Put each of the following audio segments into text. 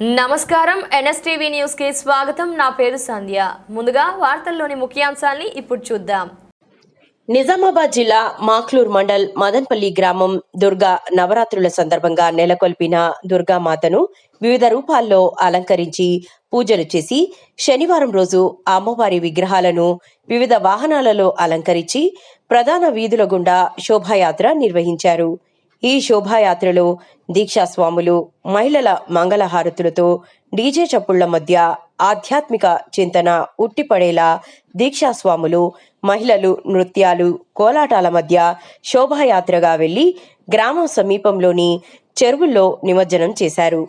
నమస్కారం. ఎన్ఎస్టీవీ న్యూస్కి స్వాగతం. నా పేరు సంధ్య. ముందుగా వార్తల్లోని ముఖ్యాంశాల్ని ఇప్పుడు చూద్దాం. నిజామాబాద్ జిల్లా మాక్లూర్ మండల్ మదన్పల్లి గ్రామం దుర్గా నవరాత్రుల సందర్భంగా నెలకొల్పిన దుర్గామాతను వివిధ రూపాల్లో అలంకరించి పూజలు చేసి శనివారం రోజు అమ్మవారి విగ్రహాలను వివిధ వాహనాలలో అలంకరించి ప్రధాన వీధుల గుండా శోభాయాత్ర నిర్వహించారు. ఈ శోభాయాత్రలో దీక్షాస్వాములు మహిళల మంగళహారతులతో డీజే చప్పుళ్ళ మధ్య ఆధ్యాత్మిక చింతన ఉట్టిపడేలా దీక్షాస్వాములు మహిళలు నృత్యాలు కోలాటాల మధ్య శోభాయాత్రగా వెళ్ళి గ్రామం సమీపంలోని చెరువుల్లో నిమజ్జనం చేశారు.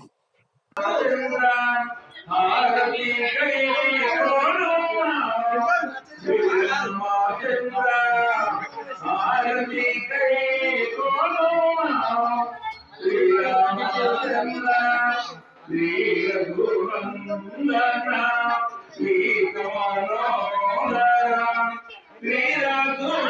we are the world we Ram, Shri Ram, Shri Ram, Shri Ram,